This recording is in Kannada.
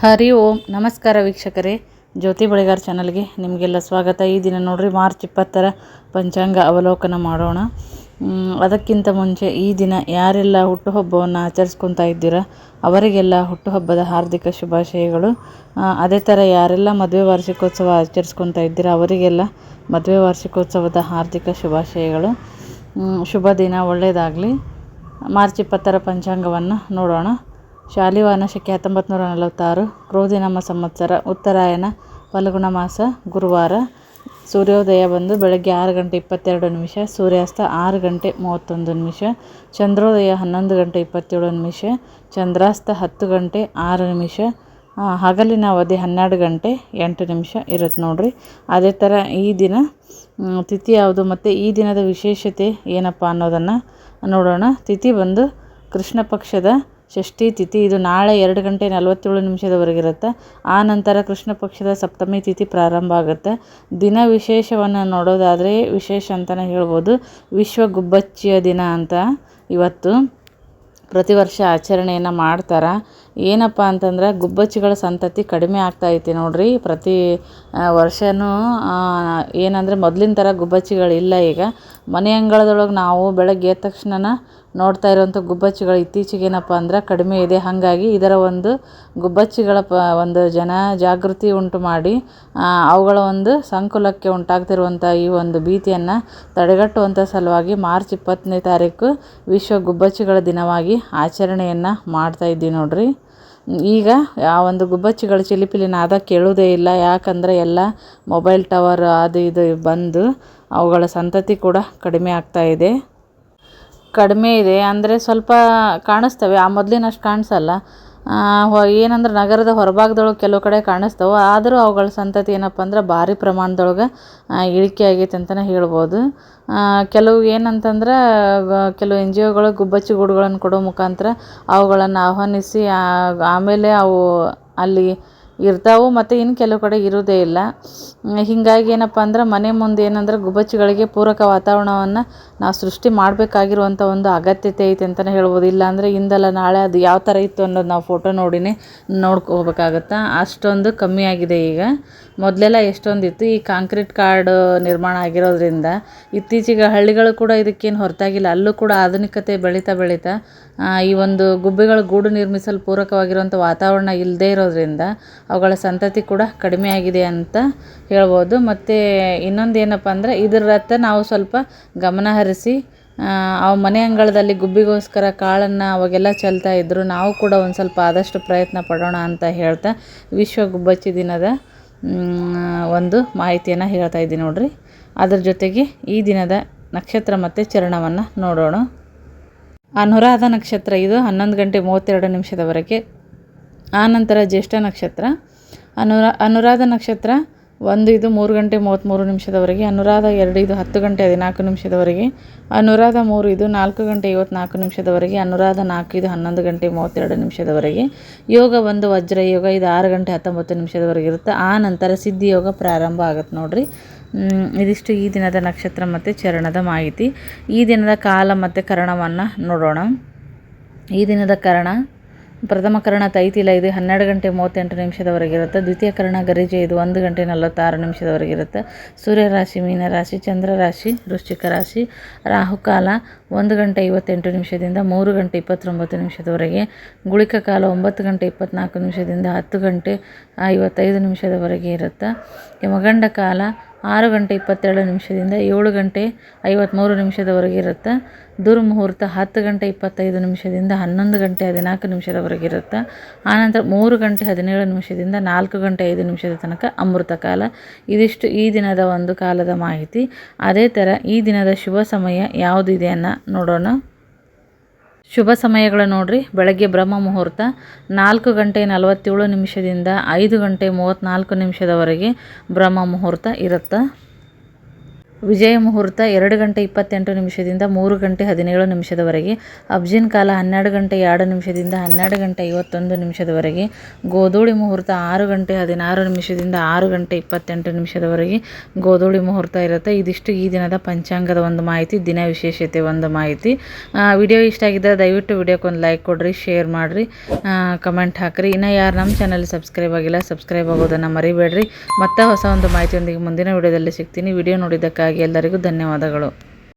ಹರಿ ಓಂ. ನಮಸ್ಕಾರ ವೀಕ್ಷಕರೇ. ಜ್ಯೋತಿ ಬಳಿಗಾರ್ ಚಾನಲ್ಗೆ ನಿಮಗೆಲ್ಲ ಸ್ವಾಗತ. ಈ ದಿನ ನೋಡ್ರಿ, ಮಾರ್ಚ್ ಇಪ್ಪತ್ತರ ಪಂಚಾಂಗ ಅವಲೋಕನ ಮಾಡೋಣ. ಅದಕ್ಕಿಂತ ಮುಂಚೆ ಈ ದಿನ ಯಾರೆಲ್ಲ ಹುಟ್ಟುಹಬ್ಬವನ್ನು ಆಚರಿಸ್ಕೊತಾ ಇದ್ದೀರಾ, ಅವರಿಗೆಲ್ಲ ಹುಟ್ಟುಹಬ್ಬದ ಹಾರ್ದಿಕ ಶುಭಾಶಯಗಳು. ಅದೇ ಥರ ಯಾರೆಲ್ಲ ಮದುವೆ ವಾರ್ಷಿಕೋತ್ಸವ ಆಚರಿಸ್ಕೊತಾ ಇದ್ದೀರಾ, ಅವರಿಗೆಲ್ಲ ಮದುವೆ ವಾರ್ಷಿಕೋತ್ಸವದ ಹಾರ್ದಿಕ ಶುಭಾಶಯಗಳು. ಶುಭ ದಿನ ಒಳ್ಳೆಯದಾಗಲಿ ಮಾರ್ಚ್ ಇಪ್ಪತ್ತರ ಪಂಚಾಂಗವನ್ನು ನೋಡೋಣ. ಶಾಲಿವಾನ ಶಕೆ ಹತ್ತೊಂಬತ್ತು ನೂರ ನಲವತ್ತಾರು, ಕ್ರೋಧಿನಾಮ ಸಂವತ್ಸರ, ಉತ್ತರಾಯಣ, ಫಲ್ಗುಣ ಮಾಸ, ಗುರುವಾರ, ಸೂರ್ಯೋದಯ ಬಂದು ಬೆಳಗ್ಗೆ ಆರು ಗಂಟೆ ಇಪ್ಪತ್ತೆರಡು ನಿಮಿಷ, ಸೂರ್ಯಾಸ್ತ ಆರು ಗಂಟೆ ಮೂವತ್ತೊಂದು ನಿಮಿಷ, ಚಂದ್ರೋದಯ ಹನ್ನೊಂದು ಗಂಟೆ ಇಪ್ಪತ್ತೇಳು ನಿಮಿಷ, ಚಂದ್ರಾಸ್ತ ಹತ್ತು ಗಂಟೆ ಆರು ನಿಮಿಷ ಹಗಲಿನ ಅವಧಿ ಹನ್ನೆರಡು ಗಂಟೆ ಎಂಟು ನಿಮಿಷ ಇರುತ್ತೆ ನೋಡಿರಿ. ಅದೇ ಥರ ಈ ದಿನ ತಿಥಿ ಯಾವುದು ಮತ್ತು ಈ ದಿನದ ವಿಶೇಷತೆ ಏನಪ್ಪ ಅನ್ನೋದನ್ನು ನೋಡೋಣ. ತಿಥಿ ಬಂದು ಕೃಷ್ಣ ಪಕ್ಷದ ಷಷ್ಠಿ ತಿಥಿ ಇದು ನಾಳೆ ಎರಡು ಗಂಟೆ ನಲವತ್ತೇಳು ನಿಮಿಷದವರೆಗಿರುತ್ತೆ ಆ ನಂತರ ಕೃಷ್ಣ ಪಕ್ಷದ ಸಪ್ತಮಿ ತಿಥಿ ಪ್ರಾರಂಭ ಆಗುತ್ತೆ. ದಿನ ವಿಶೇಷವನ್ನು ನೋಡೋದಾದರೆ ವಿಶೇಷ ಅಂತಲೇ ಹೇಳ್ಬೋದು. ವಿಶ್ವ ಗುಬ್ಬಚ್ಚಿಯ ದಿನ ಅಂತ ಇವತ್ತು ಪ್ರತಿ ವರ್ಷ ಆಚರಣೆಯನ್ನು ಮಾಡ್ತಾರೆ. ಏನಪ್ಪ ಅಂತಂದ್ರೆ ಗುಬ್ಬಚ್ಚಿಗಳ ಸಂತತಿ ಕಡಿಮೆ ಆಗ್ತಾ ಐತಿ ನೋಡ್ರಿ. ಪ್ರತಿ ವರ್ಷವೂ ಏನಂದರೆ ಮೊದಲಿನ ಥರ ಗುಬ್ಬಚ್ಚಿಗಳಿಲ್ಲ ಈಗ. ಮನೆ ಅಂಗಳದೊಳಗೆ ನಾವು ಬೆಳಗ್ಗೆ ಎದ್ದ ತಕ್ಷಣ ನೋಡ್ತಾ ಇರುವಂಥ ಗುಬ್ಬಚ್ಚಿಗಳು ಇತ್ತೀಚೆಗೆ ಏನಪ್ಪ ಅಂದ್ರೆ ಕಡಿಮೆ ಇದೆ. ಹಾಗಾಗಿ ಇದರ ಒಂದು ಗುಬ್ಬಚ್ಚಿಗಳ ಪ, ಒಂದು ಜನ ಜಾಗೃತಿ ಉಂಟು ಮಾಡಿ ಅವುಗಳ ಒಂದು ಸಂಕುಲಕ್ಕೆ ಉಂಟಾಗ್ತಿರುವಂಥ ಈ ಒಂದು ಭೀತಿಯನ್ನು ತಡೆಗಟ್ಟುವಂಥ ಸಲುವಾಗಿ ಮಾರ್ಚ್ ಇಪ್ಪತ್ತನೇ ತಾರೀಕು ವಿಶ್ವ ಗುಬ್ಬಚ್ಚಿಗಳ ದಿನವಾಗಿ ಆಚರಣೆಯನ್ನು ಮಾಡ್ತಾ ಇದ್ದೀವಿ ನೋಡ್ರಿ. ಈಗ ಆ ಒಂದು ಗುಬ್ಬಚ್ಚಿಗಳ ಚಿಲಿಪಿಲಿ ನಾದ ಕೇಳೋದೇ ಇಲ್ಲ. ಯಾಕಂದರೆ ಎಲ್ಲ ಮೊಬೈಲ್ ಟವರ್ ಅದು ಇದು ಬಂದು ಅವುಗಳ ಸಂತತಿ ಕೂಡ ಕಡಿಮೆ ಆಗ್ತಾ ಇದೆ. ಕಡಿಮೆ ಇದೆ ಅಂದರೆ ಸ್ವಲ್ಪ ಕಾಣಿಸ್ತವೆ. ಆ ಮೊದಲಿನಷ್ಟು ಕಾಣಿಸಲ್ಲ. ಹೊ- ಏನಂದ್ರೆ ನಗರದ ಹೊರಭಾಗದೊಳಗೆ ಕೆಲವು ಕಡೆ ಕಾಣಿಸ್ತವೆ. ಆದರೂ ಅವುಗಳ ಸಂತತಿ ಏನಪ್ಪ ಅಂದ್ರೆ ಭಾರಿ ಪ್ರಮಾಣದೊಳಗೆ ಇಳಿಕೆ ಆಗೈತೆ ಅಂತಲೇ ಹೇಳ್ಬೋದು. ಕೆಲವು ಏನಂತಂದ್ರೆ ಕೆಲವು ಎನ್ ಜಿ ಒಗಳು ಗುಬ್ಬಚ್ಚಿ ಗೂಡುಗಳನ್ನು ಕೊಡೋ ಮುಖಾಂತರ ಅವುಗಳನ್ನು ಆಹ್ವಾನಿಸಿ ಆಮೇಲೆ ಅವು ಅಲ್ಲಿ ಇರ್ತಾವೆ ಮತ್ತು ಇನ್ನು ಕೆಲವು ಕಡೆ ಇರೋದೇ ಇಲ್ಲ. ಹೀಗಾಗಿ ಏನಪ್ಪ ಅಂದ್ರೆ ಮನೆ ಮುಂದೆ ಏನಂದ್ರೆ ಗುಬ್ಬಚ್ಚಿಗಳಿಗೆ ಪೂರಕ ವಾತಾವರಣವನ್ನು ನಾವು ಸೃಷ್ಟಿ ಮಾಡಬೇಕಾಗಿರುವಂಥ ಒಂದು ಅಗತ್ಯತೆ ಐತೆ ಅಂತಲೇ ಹೇಳ್ಬೋದು. ಇಲ್ಲಾಂದರೆ ಇಂದಲ್ಲ ನಾಳೆ ಅದು ಯಾವ ಥರ ಇತ್ತು ಅನ್ನೋದು ನಾವು ಫೋಟೋ ನೋಡಿನೇ ನೋಡ್ಕೋಬೇಕಾಗತ್ತೆ? ಅಷ್ಟೊಂದು ಕಮ್ಮಿಯಾಗಿದೆ ಈಗ. ಮೊದಲೆಲ್ಲ ಎಷ್ಟೊಂದಿತ್ತು ಈ ಕಾಂಕ್ರೀಟ್ ಕಾರ್ಡ್ ನಿರ್ಮಾಣ ಆಗಿರೋದ್ರಿಂದ ಇತ್ತೀಚೆಗೆ ಹಳ್ಳಿಗಳು ಕೂಡ ಇದಕ್ಕೇನು ಹೊರತಾಗಿಲ್ಲ. ಅಲ್ಲೂ ಕೂಡ ಆಧುನಿಕತೆ ಬೆಳೀತಾ ಬೆಳೀತಾ ಈ ಒಂದು ಗುಬ್ಬೆಗಳ ಗೂಡು ನಿರ್ಮಿಸಲು ಪೂರಕವಾಗಿರುವಂಥ ವಾತಾವರಣ ಇಲ್ಲದೇ ಇರೋದ್ರಿಂದ ಅವುಗಳ ಸಂತತಿ ಕೂಡ ಕಡಿಮೆ ಆಗಿದೆ ಅಂತ ಹೇಳ್ಬೋದು. ಮತ್ತು ಇನ್ನೊಂದು ಏನಪ್ಪ ಅಂದರೆ ಇದರತ್ತ ನಾವು ಸ್ವಲ್ಪ ಗಮನ ಹರಿಸಿ ಆ, ಮನೆ ಅಂಗಳದಲ್ಲಿ ಗುಬ್ಬಿಗೋಸ್ಕರ ಕಾಳನ್ನು ಅವಾಗೆಲ್ಲ ಚೆಲ್ತಾ ಇದ್ದರು ನಾವು ಕೂಡ ಒಂದು ಸ್ವಲ್ಪ ಆದಷ್ಟು ಪ್ರಯತ್ನ ಪಡೋಣ ಅಂತ ಹೇಳ್ತಾ ವಿಶ್ವ ಗುಬ್ಬಚ್ಚಿ ದಿನದ ಒಂದು ಮಾಹಿತಿಯನ್ನು ಹೇಳ್ತಾ ಇದ್ದೀನಿ ನೋಡಿರಿ. ಅದರ ಜೊತೆಗೆ ಈ ದಿನದ ನಕ್ಷತ್ರ ಮತ್ತು ಚರಣವನ್ನು ನೋಡೋಣ. ಅನುರಾಧ ನಕ್ಷತ್ರ ಇದು ಹನ್ನೊಂದು ಗಂಟೆ ಮೂವತ್ತೆರಡು ನಿಮಿಷದವರೆಗೆ. ಆನಂತರ ಜ್ಯೇಷ್ಠ ನಕ್ಷತ್ರ. ಅನುರಾ, ಅನುರಾಧ ನಕ್ಷತ್ರ ಒಂದು ಇದು ಮೂರು ಗಂಟೆ ಮೂವತ್ತ್ಮೂರು ನಿಮಿಷದವರೆಗೆ, ಅನುರಾಧ ಎರಡು ಇದು ಹತ್ತು ಗಂಟೆ ಹದಿನಾಲ್ಕು ನಿಮಿಷದವರೆಗೆ, ಅನುರಾಧ ಮೂರು ಇದು ನಾಲ್ಕು ಗಂಟೆ ಐವತ್ನಾಲ್ಕು ನಿಮಿಷದವರೆಗೆ, ಅನುರಾಧ ನಾಲ್ಕು ಇದು ಹನ್ನೊಂದು ಗಂಟೆ ಮೂವತ್ತೆರಡು ನಿಮಿಷದವರೆಗೆ, ಯೋಗ ಒಂದು ವಜ್ರ ಯೋಗ ಇದು ಆರು ಗಂಟೆ ಹತ್ತೊಂಬತ್ತು ನಿಮಿಷದವರೆಗೆ ಇರುತ್ತೆ. ಆ ನಂತರ ಸಿದ್ಧಿ ಯೋಗ ಪ್ರಾರಂಭ ಆಗುತ್ತೆ ನೋಡಿರಿ. ಇದಿಷ್ಟು ಈ ದಿನದ ನಕ್ಷತ್ರ ಮತ್ತು ಚರಣದ ಮಾಹಿತಿ. ಈ ದಿನದ ಕಾಲ ಮತ್ತು ಕರಣವನ್ನು ನೋಡೋಣ. ಈ ದಿನದ ಕರ್ಣ ಪ್ರಥಮ ಕರ್ಣ ತೈತಿಲ ಇದು ಹನ್ನೆರಡು ಗಂಟೆ ಮೂವತ್ತೆಂಟು ನಿಮಿಷದವರೆಗೆ ಇರುತ್ತೆ. ದ್ವಿತೀಯ ಕರ್ಣ ಗರಿಜೆ ಇದು ಒಂದು ಗಂಟೆ ನಲವತ್ತಾರು ನಿಮಿಷದವರೆಗೆ ಇರುತ್ತೆ. ಸೂರ್ಯ ರಾಶಿ, ಮೀನ ರಾಶಿ, ಚಂದ್ರ ರಾಶಿ, ವೃಶ್ಚಿಕ ರಾಶಿ, ರಾಹುಕಾಲ ಒಂದು ಗಂಟೆ ಐವತ್ತೆಂಟು ನಿಮಿಷದಿಂದ ಮೂರು ಗಂಟೆ ಇಪ್ಪತ್ತೊಂಬತ್ತು ನಿಮಿಷದವರೆಗೆ, ಗುಳಿಕ ಕಾಲ ಒಂಬತ್ತು ಗಂಟೆ ಇಪ್ಪತ್ತ್ನಾಲ್ಕು ನಿಮಿಷದಿಂದ ಹತ್ತು ಗಂಟೆ ಐವತ್ತೈದು ನಿಮಿಷದವರೆಗೆ ಇರುತ್ತೆ. ಯಮಗಂಡ ಕಾಲ ಆರು ಗಂಟೆ ಇಪ್ಪತ್ತೆರಡು ನಿಮಿಷದಿಂದ ಏಳು ಗಂಟೆ ಐವತ್ತ್ಮೂರು ನಿಮಿಷದವರೆಗೆ ಇರುತ್ತೆ. ದುರ್ಮುಹೂರ್ತ ಹತ್ತು ಗಂಟೆ ಇಪ್ಪತ್ತೈದು ನಿಮಿಷದಿಂದ ಹನ್ನೊಂದು ಗಂಟೆ ಹದಿನಾಲ್ಕು ನಿಮಿಷದವರೆಗೆ ಇರುತ್ತೆ. ಆನಂತರ ಮೂರು ಗಂಟೆ ಹದಿನೇಳು ನಿಮಿಷದಿಂದ ನಾಲ್ಕು ಗಂಟೆ ಐದು ನಿಮಿಷದ ತನಕ ಅಮೃತ ಕಾಲ. ಇದಿಷ್ಟು ಈ ದಿನದ ಒಂದು ಕಾಲದ ಮಾಹಿತಿ. ಅದೇ ಥರ ಈ ದಿನದ ಶುಭ ಸಮಯ ಯಾವುದಿದೆ ಅನ್ನೋ ನೋಡೋಣ. ಶುಭ ಸಮಯಗಳು ನೋಡ್ರಿ. ಬೆಳಗ್ಗೆ ಬ್ರಹ್ಮ ಮುಹೂರ್ತ ನಾಲ್ಕು ಗಂಟೆ ನಲವತ್ತೇಳು ನಿಮಿಷದಿಂದ ಐದು ಗಂಟೆ ಮೂವತ್ತ್ನಾಲ್ಕು ನಿಮಿಷದವರೆಗೆ ಬ್ರಹ್ಮ ಮುಹೂರ್ತ ಇರುತ್ತೆ? ವಿಜಯ ಮುಹೂರ್ತ ಎರಡು ಗಂಟೆ ಇಪ್ಪತ್ತೆಂಟು ನಿಮಿಷದಿಂದ ಮೂರು ಗಂಟೆ ಹದಿನೇಳು ನಿಮಿಷದವರೆಗೆ, ಅಬ್ಜಿನ್ ಕಾಲ ಹನ್ನೆರಡು ಗಂಟೆ ಎರಡು ನಿಮಿಷದಿಂದ ಹನ್ನೆರಡು ಗಂಟೆ ಐವತ್ತೊಂದು ನಿಮಿಷದವರೆಗೆ, ಗೋಧೂಳಿ ಮುಹೂರ್ತ ಆರು ಗಂಟೆ ಹದಿನಾರು ನಿಮಿಷದಿಂದ ಆರು ಗಂಟೆ ಇಪ್ಪತ್ತೆಂಟು ನಿಮಿಷದವರೆಗೆ ಗೋಧೂಳಿ ಮುಹೂರ್ತ ಇರುತ್ತೆ. ಇದಿಷ್ಟು ಈ ದಿನದ ಪಂಚಾಂಗದ ಒಂದು ಮಾಹಿತಿ, ದಿನ ವಿಶೇಷತೆ ಒಂದು ಮಾಹಿತಿ. ವಿಡಿಯೋ ಇಷ್ಟ ಆಗಿದ್ದರೆ ದಯವಿಟ್ಟು ವಿಡಿಯೋಕ್ಕೊಂದು ಲೈಕ್ ಕೊಡಿರಿ, ಶೇರ್ ಮಾಡಿರಿ. ಕಮೆಂಟ್ ಹಾಕಿರಿ. ಇನ್ನು ಯಾರು ನಮ್ಮ ಚಾನಲ್ ಸಬ್ಸ್ಕ್ರೈಬ್ ಆಗಿಲ್ಲ, ಸಬ್ಸ್ಕ್ರೈಬ್ ಆಗೋದನ್ನು ಮರಿಬೇಡ್ರಿ. ಮತ್ತೆ ಹೊಸ ಒಂದು ಮಾಹಿತಿಯೊಂದಿಗೆ ಮುಂದಿನ ವಿಡಿಯೋದಲ್ಲಿ ಸಿಗ್ತೀನಿ. ವಿಡಿಯೋ ನೋಡಿದ್ದಕ್ಕಾಗಿ ಎಲ್ಲರಿಗೂ ಧನ್ಯವಾದಗಳು.